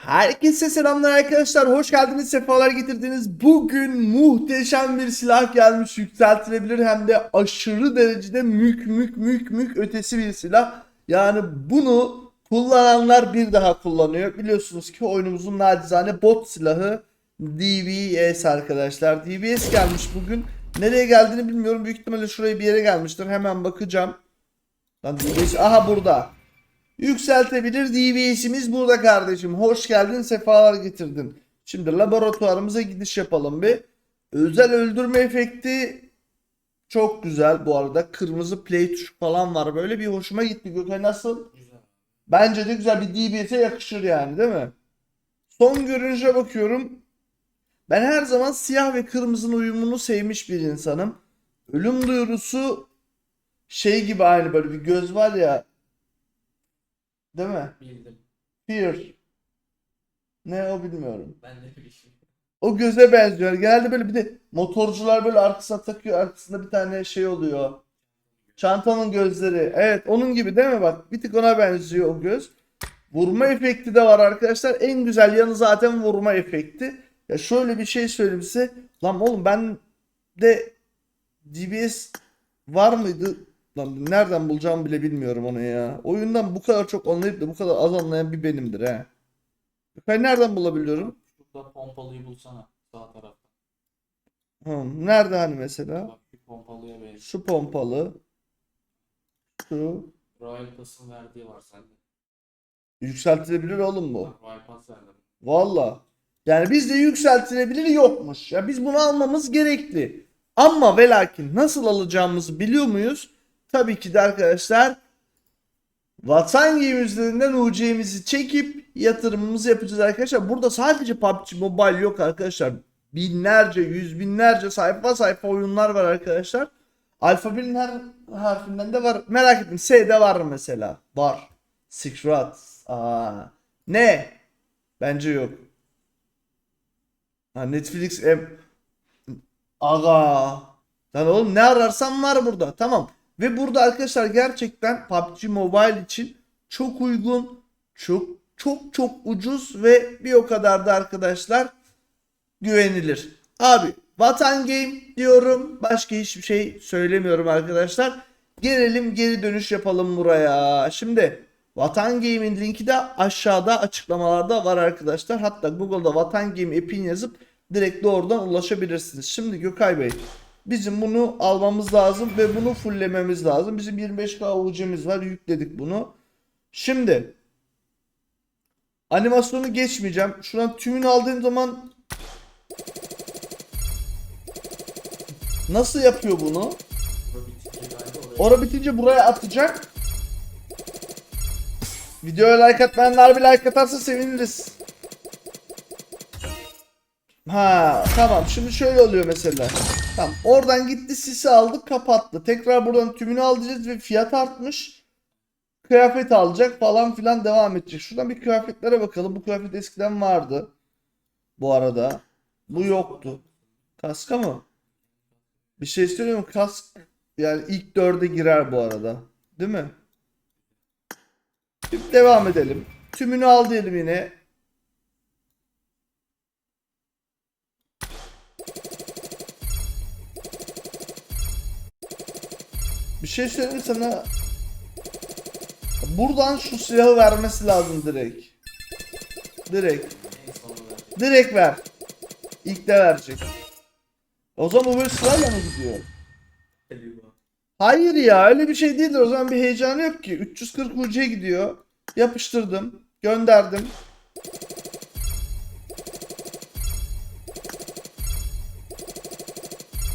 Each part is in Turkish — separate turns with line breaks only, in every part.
Herkese selamlar arkadaşlar. Hoş geldiniz. Sefalar getirdiniz. Bugün muhteşem bir silah gelmiş. Yükseltilebilir hem de aşırı derecede mük mük mük mük ötesi bir silah. Yani bunu kullananlar bir daha kullanıyor. Biliyorsunuz ki oyunumuzun nacizane bot silahı DBS arkadaşlar. DBS gelmiş bugün. Nereye geldiğini bilmiyorum. Büyük ihtimalle şuraya bir yere gelmiştir. Hemen bakacağım. Lan DBS aha burada. Yükseltebilir DBS'imiz burada kardeşim. Hoş geldin, sefalar getirdin. Şimdi laboratuvarımıza gidiş yapalım bir. Özel öldürme efekti çok güzel bu arada. Kırmızı play tuşu falan var. Böyle bir hoşuma gitti. Gökay nasıl?
Güzel.
Bence de güzel bir DBS'e yakışır yani değil mi? Son görünüşe bakıyorum. Ben her zaman siyah ve kırmızının uyumunu sevmiş bir insanım. Ölüm duyurusu şey gibi aynı böyle bir göz var ya. Değil mi?
Bildim.
Fear. Ne o bilmiyorum.
Ben de bildim.
O göze benziyor. Genelde böyle bir de motorcular böyle arkasına takıyor. Arkasında bir tane şey oluyor. Çantanın gözleri. Evet onun gibi değil mi bak? Bir tık ona benziyor o göz. Vurma efekti de var arkadaşlar. En güzel yanı zaten vurma efekti. Ya şöyle bir şey söyleyeyim size. Lan oğlum ben de DBS var mıydı? Lan nereden bulacağımı bile bilmiyorum onu ya. Oyundan bu kadar çok anlayıp da bu kadar az anlayan bir benimdir he. Ben nereden bulabiliyorum?
Şurada pompalıyı bulsana. Sağ tarafta.
Hı, nerede hani mesela?
Bak bir pompalıya benziyor.
Şu pompalı. Şu.
Royal Pass'ın verdiği var sende.
Yükseltilebilir oğlum bu.
Royal Pass verdim.
Valla. Yani bizde yükseltilebilir yokmuş. Ya biz bunu almamız gerekli. Ama ve lakin nasıl alacağımızı biliyor muyuz? Tabii ki de arkadaşlar Vatan Game üzerinden UC'mizi çekip yatırımımızı yapacağız arkadaşlar. Burada sadece PUBG Mobile yok arkadaşlar. Binlerce, yüz binlerce sayfa sayfa oyunlar var arkadaşlar. Alfabenin her harfinden de var. Merak etmeyin. S'de var mesela. Var. Secret. Aa. Ne? Bence yok. Ha, Netflix em... Aga. Lan oğlum ne ararsan var burada. Tamam. Ve burada arkadaşlar gerçekten PUBG Mobile için çok uygun, çok çok çok ucuz ve bir o kadar da arkadaşlar güvenilir. Abi Vatan Game diyorum. Başka hiçbir şey söylemiyorum arkadaşlar. Gelelim geri dönüş yapalım buraya. Şimdi Vatan Game'in linki de aşağıda açıklamalarda var arkadaşlar. Hatta Google'da Vatan Game app'ini yazıp direkt doğrudan ulaşabilirsiniz. Şimdi Gökay Bey bizim bunu almamız lazım ve bunu fulllememiz lazım. Bizim 25k UC'miz var yükledik bunu. Şimdi animasyonu geçmeyeceğim. Şuradan tümünü aldığım zaman nasıl yapıyor bunu? Ora bitince buraya atacak. Videoya like atmayanlar bir like atarsa seviniriz. Ha tamam şimdi şöyle oluyor mesela. Tamam oradan gitti sisi aldık kapattı. Tekrar buradan tümünü alacağız ve fiyat artmış. Kıyafet alacak falan filan devam edecek. Şuradan bir kıyafetlere bakalım. Bu kıyafet eskiden vardı. Bu arada. Bu yoktu. Kaska mı? Bir şey söyleyeyim mi? Kask yani ilk dörde girer bu arada. Değil mi? Devam edelim. Tümünü al diyelim yine. Şey söyleyeyim mi sana. Buradan şu silahı vermesi lazım direkt. Direkt. Direkt ver. İlk de verecek. O zaman bu böyle sırayla mı gidiyor? Hayır ya öyle bir şey değildir. O zaman bir heyecanı yok ki. 340 UC gidiyor. Yapıştırdım. Gönderdim.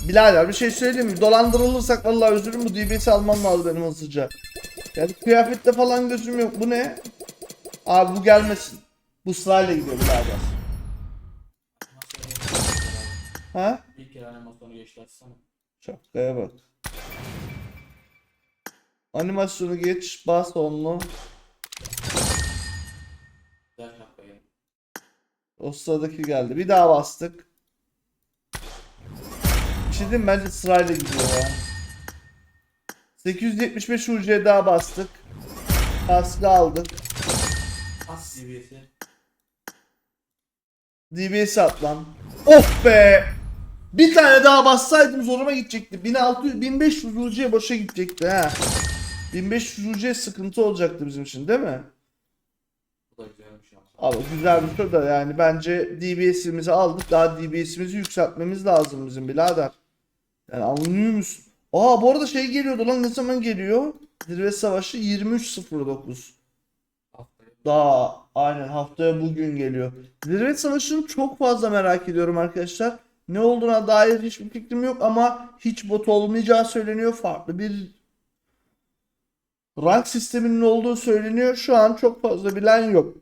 Bilader bir şey söyleyeyim mi? Dolandırılırsak vallahi özürüm bu DBS'i almam lazım benim hızlıca. Yani kıyafette falan gözüm yok. Bu ne? Abi bu gelmesin. Bu sırayla gidiyor birader. Ha?
Bir kere animasyonu geçti açsana.
Şapkaya bak. Animasyonu geç, bas onlu. O sıradaki geldi. Bir daha bastık. Bir şey diyeyim bence sırayla gidiyor ya. 875 UC daha bastık. Kaskı aldık.
As CBS'i.
DBS at lan. Of be. Bir tane daha bassaydım zoruma gidecekti. 1600 1500 UC'ye boşa gidecekti ha. 1500 UC sıkıntı olacaktı bizim için değil mi?
Bu da güzelmiş ama.
Abi güzel bir şey da yani bence DBS'imizi aldık. Daha DBS'imizi yükseltmemiz lazım bizim birader. Yani anlıyor musun? Aa bu arada şey geliyordu lan ne zaman geliyor? Zirve Savaşı 23.09.
Haftaya.
Daha aynen haftaya bugün geliyor. Zirve Savaşı'nı çok fazla merak ediyorum arkadaşlar. Ne olduğuna dair hiçbir fikrim yok ama hiç bot olmayacağı söyleniyor. Farklı bir rank sisteminin olduğu söyleniyor. Şu an çok fazla bilen yok.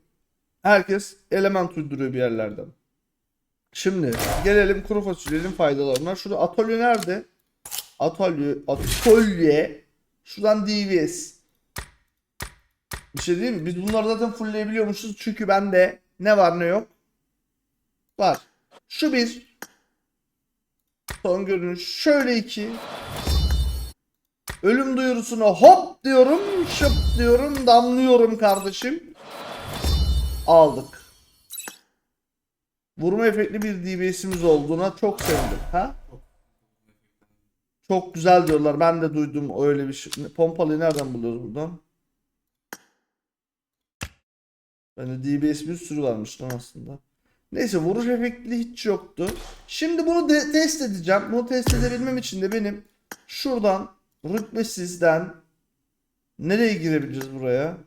Herkes element uyduruyor bir yerlerden. Şimdi gelelim kuru fasulyenin faydalarına. Şurada atölye nerede? Atölye, atölye. Şuradan DVS. Bir şey değil mi? Biz bunları zaten fullleyebiliyormuşuz. Çünkü bende ne var ne yok? Var. Şu bir. Son görünüş. Şöyle iki. Ölüm duyurusuna hop diyorum. Şıp diyorum. Damlıyorum kardeşim. Aldık. Vurma efektli bir DBS'imiz olduğuna çok sevindim. Ha? Çok güzel diyorlar. Ben de duydum öyle bir şey. Pompalıyı nereden buluyoruz buradan? Bende DBS bir sürü varmış aslında. Neyse vuruş efektli hiç yoktu. Şimdi bunu de- test edeceğim. Bunu test edebilmem için de benim şuradan rütbesizden nereye girebiliriz buraya?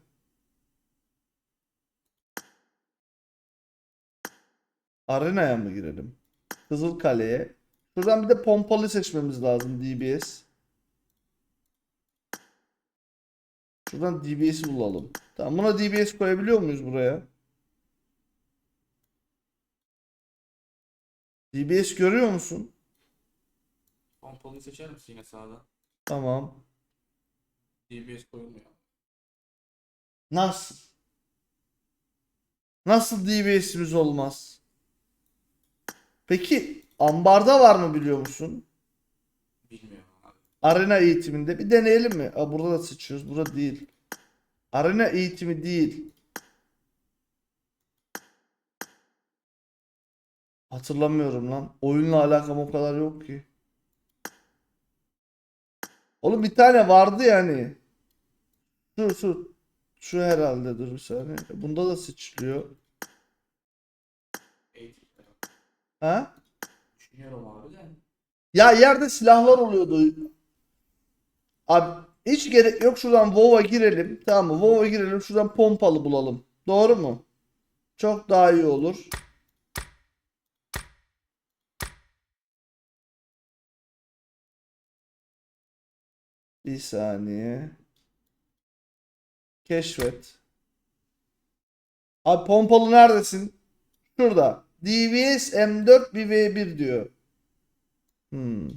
Arenaya mı girelim? Kızılkale'ye. Şuradan bir de pompalı seçmemiz lazım DBS. Şuradan DBS'i bulalım. Tamam buna DBS koyabiliyor muyuz buraya? DBS görüyor musun?
Pompalıyı seçer misin yine sağda?
Tamam.
DBS koyulmuyor.
Nasıl? Nasıl DBS'imiz olmaz? Peki ambarda var mı biliyor musun?
Bilmiyorum abi.
Arena eğitiminde bir deneyelim mi? Aa, burada da seçiyoruz. Burada değil. Arena eğitimi değil. Hatırlamıyorum lan. Oyunla alakam o kadar yok ki. Oğlum bir tane vardı yani. Dur dur. Şu herhalde dur bir saniye. Bunda da seçiliyor. Ha?
Düşünüyorum abi de.
Ya yerde silahlar oluyordu. Abi hiç gerek yok şuradan WoW'a girelim. Tamam mı? WoW'a girelim. Şuradan pompalı bulalım. Doğru mu? Çok daha iyi olur. Bir saniye. Keşfet. Abi pompalı neredesin? Şurada. DVS M4 1v1 diyor. Hmm.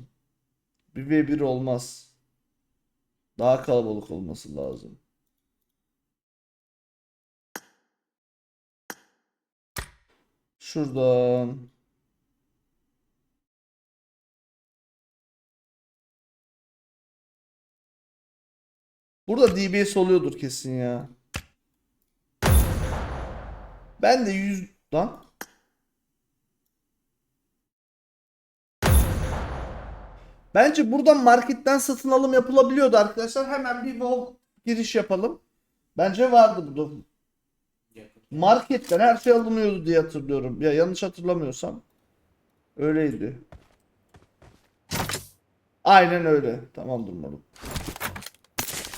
1v1 olmaz. Daha kalabalık olması lazım. Şuradan. Burada DBS oluyordur kesin ya. Ben de 100 lan. Bence buradan marketten satın alım yapılabiliyordu arkadaşlar. Hemen bir WoW giriş yapalım. Bence vardı burada. Marketten her şey alınıyordu diye hatırlıyorum. Ya yanlış hatırlamıyorsam. Öyleydi. Aynen öyle. Tamamdır moruk.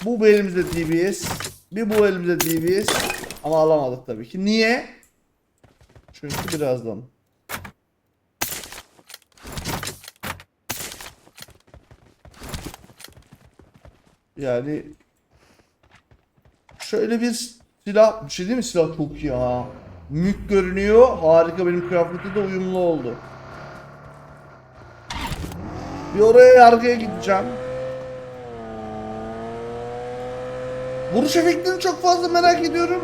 Bu elimizde DBS. Bir bu elimizde DBS. Ama alamadık tabii ki. Niye? Çünkü birazdan. Yani şöyle bir silah, bir şey değil mi silah çok ha. Mük görünüyor. Harika benim kıyafete de uyumlu oldu. Bir oraya yargıya gideceğim. Vuruş efektini çok fazla merak ediyorum.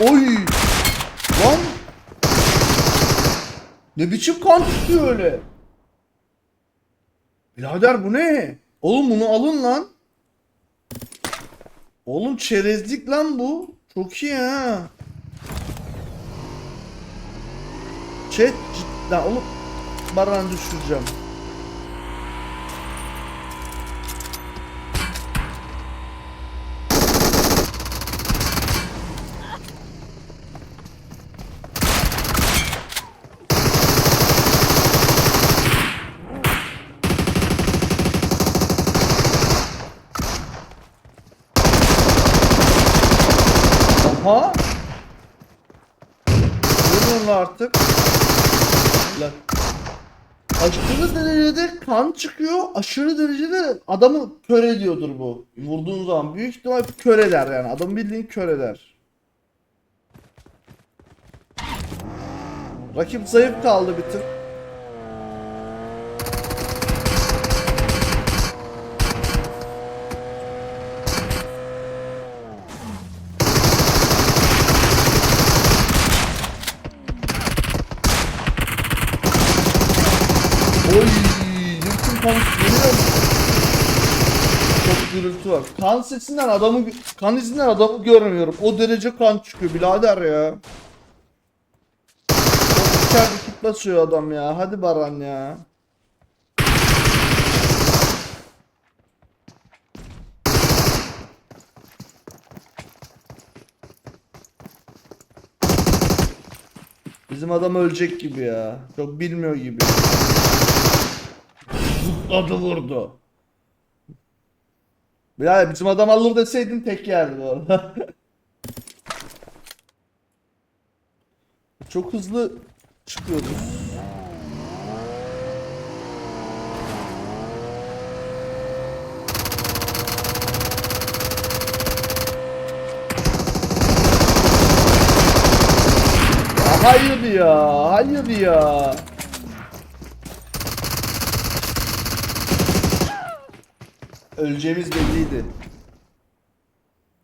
Oy! Lan! Ne biçim kan çıkıyor öyle? Birader bu ne? Oğlum bunu alın lan. Oğlum çerezlik lan bu. Çok iyi ha. Chat cidden oğlum baran düşüreceğim. Aha. Vurun lan artık. Lan. Aşırı derecede kan çıkıyor. Aşırı derecede adamı kör ediyordur bu. Vurduğun zaman büyük ihtimal kör eder yani. Adam bildiğin kör eder. Rakip zayıf kaldı bir tık. Oy, yırtın kan geliyor. Çok gürültü var. Kan sesinden adamı, kan izinden adamı görmüyorum. O derece kan çıkıyor birader ya. Çok içeride kit basıyor adam ya. Hadi Baran ya. Bizim adam ölecek gibi ya. Çok bilmiyor gibi. Zıpladı vurdu. Ya bizim adam alır deseydin tek yerdi bu arada. Çok hızlı çıkıyordu. Hayır ya, hayır ya. Öleceğimiz belliydi.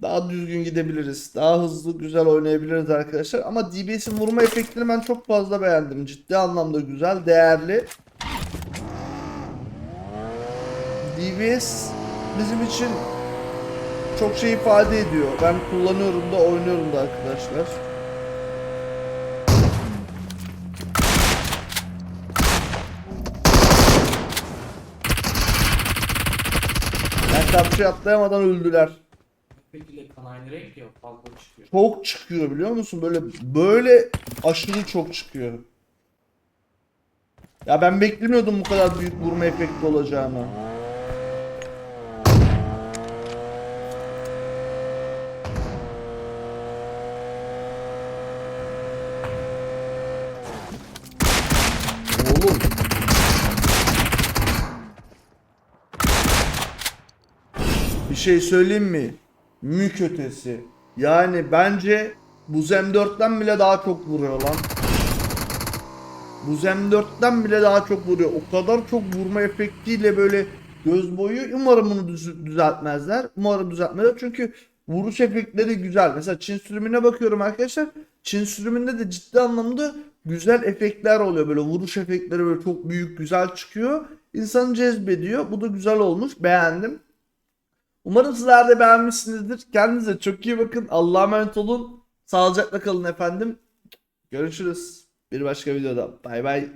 Daha düzgün gidebiliriz. Daha hızlı, güzel oynayabiliriz arkadaşlar. Ama DBS'in vurma efektini ben çok fazla beğendim. Ciddi anlamda güzel, değerli. DBS bizim için çok şey ifade ediyor. Ben kullanıyorum da oynuyorum da arkadaşlar. Kapçaya atlayamadan öldüler.
Peki kan aynı renk ya fazla çıkıyor.
Çok çıkıyor biliyor musun? Böyle böyle aşırı çok çıkıyor. Ya ben beklemiyordum bu kadar büyük vurma efekti olacağını. Oğlum. Bir şey söyleyeyim mi? Mük ötesi. Yani bence bu Zem 4'ten bile daha çok vuruyor lan. Bu Zem 4'ten bile daha çok vuruyor. O kadar çok vurma efektiyle böyle göz boyu. Umarım bunu düz- düzeltmezler. Umarım düzeltmezler. Çünkü vuruş efektleri güzel. Mesela Çin sürümüne bakıyorum arkadaşlar. Çin sürümünde de ciddi anlamda güzel efektler oluyor. Böyle vuruş efektleri böyle çok büyük güzel çıkıyor. İnsanı cezbediyor. Bu da güzel olmuş. Beğendim. Umarım sizler de beğenmişsinizdir. Kendinize çok iyi bakın. Allah'a emanet olun. Sağlıcakla kalın efendim. Görüşürüz. Bir başka videoda. Bay bay.